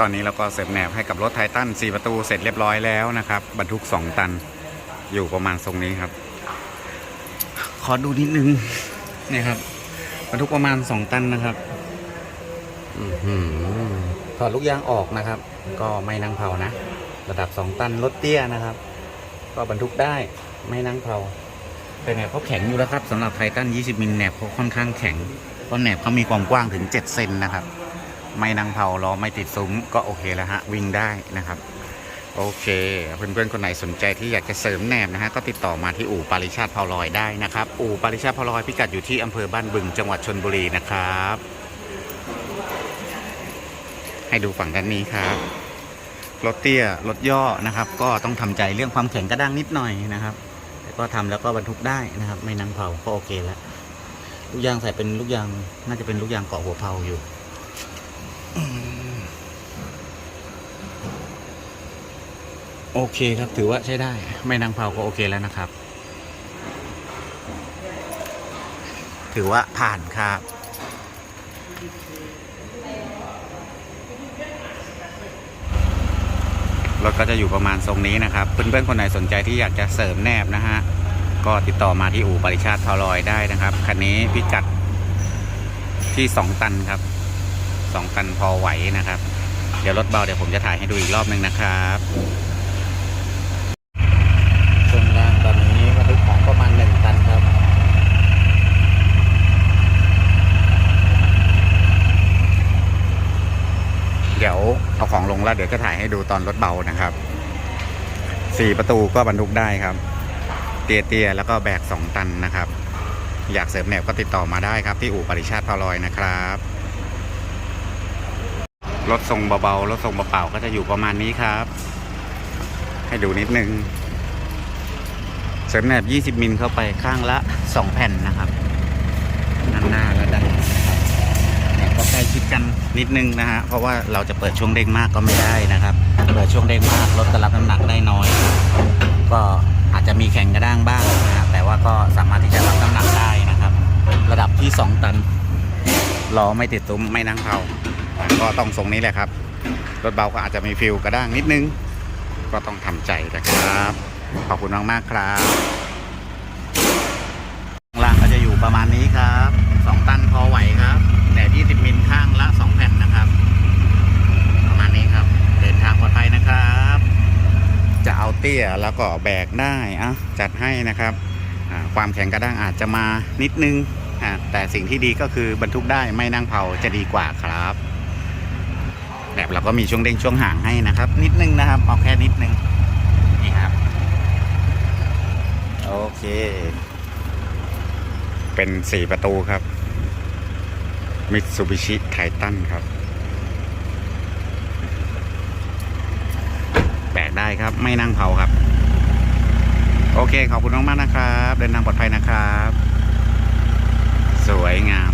ตอนนี้เราก็เสริมแหนบให้กับรถไททัน4ประตูเสร็จเรียบร้อยแล้วนะครับ บรรทุก 2 ตันอยู่ประมาณทรงนี้ครับ ขอดูนิดนึงนี่ครับ บรรทุกประมาณ 2 ตันนะครับถอดลูกยางออกนะครับ ก็ไม่นั่งเผานะ ระดับ 2 ตันรถเตี้ยนะครับ ก็บรรทุกได้ไม่นั่งเผาแต่แหนบเขาแข็งอยู่แล้วครับสำหรับไททัน 20 มิลแหนบเขาค่อนข้างแข็งเพราะแหนบเขามีความกว้างถึง 7 เซนนะครับ ไม่นั่งเผาล้อไม่ติดซุ้มก็โอเคแล้วฮะวิ่งได้นะครับ โอเคเพื่อนๆคนไหนสนใจที่อยากจะเสริมแหนบนะฮะก็ติดต่อมาที่อู่ปาริชาติเผาลอยได้นะครับอู่ปาริชาติเผาลอยพิกัดอยู่ที่อำเภอบ้านบึงจังหวัดชนบุรีนะครับ ให้ดูฝั่งด้านนี้ครับรถเตี้ยรถย่อนะครับ ก็ต้องทำใจเรื่องความแข็งกระด้างนิดหน่อยนะครับแต่ก็ทำแล้วก็บรรทุกได้นะครับ ไม่นั่งเผาก็โอเคแล้วลูกยางใส่เป็นลูกยางน่าจะเป็นลูกยางเกาะหัวเผาอยู่ โอเคครับถือว่าใช้ได้ ไม่นางเผาก็โอเคแล้วนะครับ ถือว่าผ่านครับรถก็จะอยู่ประมาณทรงนี้นะครับ เพื่อนๆคนไหนสนใจที่อยากจะเสริมแนบนะฮะ ก็ติดต่อมาที่อู่ปริชาติพาลอยได้นะครับ คันนี้พิกัดที่ 2 ตันครับ 2ตันพอไหวนะครับ เดี๋ยวรถเบาเดี๋ยวผมจะถ่ายให้ดูอีกรอบหนึ่งนะครับช่วงล่างตอนนี้บรรทุกของประมาณ1ตันครับเดี๋ยวเอาของลงแล้วเดี๋ยวจะถ่ายให้ดูตอนรถเบานะครับสี่ประตูก็บรรทุกได้ครับ เตี้ยๆแล้วก็แบก2ตันนะครับ อยากเสริมแนวก็ติดต่อมาได้ครับที่อู่ปริชาติพาลอยนะครับ รถทรงเบาๆรถทรงเปล่าๆก็จะอยู่ประมาณนี้ครับ ให้ดูนิดนึงเสริมแนบ 20 มิลเข้าไปข้างละ 2 แผ่นนะครับด้านหน้าและด้านหลังนะครับก็ใกล้ชิดกันนิดนึงนะฮะเพราะว่าเราจะเปิดช่วงเด้งมากก็ไม่ได้นะครับ เปิดช่วงเด้งมากรถจะรับน้ำหนักได้น้อย ก็อาจจะมีแข่งกระด้างบ้างนะฮะแต่ว่าก็สามารถที่จะรับน้ำหนักได้นะครับ ระดับที่ 2 ตันล้อไม่ติดตุ้มไม่นั่งเผา ก็ต้องทรงนี้แหละครับ รถเบาก็อาจจะมีฟิลกระด้างนิดนึง ก็ต้องทำใจนะครับ ขอบคุณมากมากครับล่างก็จะอยู่ประมาณนี้ครับ2ตันพอไหวครับแหนบ20มิลข้างละ2แผ่นนะครับ ประมาณนี้ครับ เดินทางปลอดภัยนะครับ จะเอาเตี้ยแล้วก็แบกได้อะจัดให้นะครับ ความแข็งกระด้างอาจจะมานิดนึงแต่สิ่งที่ดีก็คือบรรทุกได้ไม่นั่งเผาจะดีกว่าครับ แบบเราก็มีช่วงเด้งช่วงห่างให้นะครับ นิดนึงนะครับเอาแค่นิดนึงนี่ครับโอเค เป็นสี่ประตูครับมิตซูบิชิไททันครับ แบกได้ครับไม่นั่งเผาครับ โอเค ขอบคุณมากๆนะครับ เดินทางปลอดภัยนะครับ สวยงาม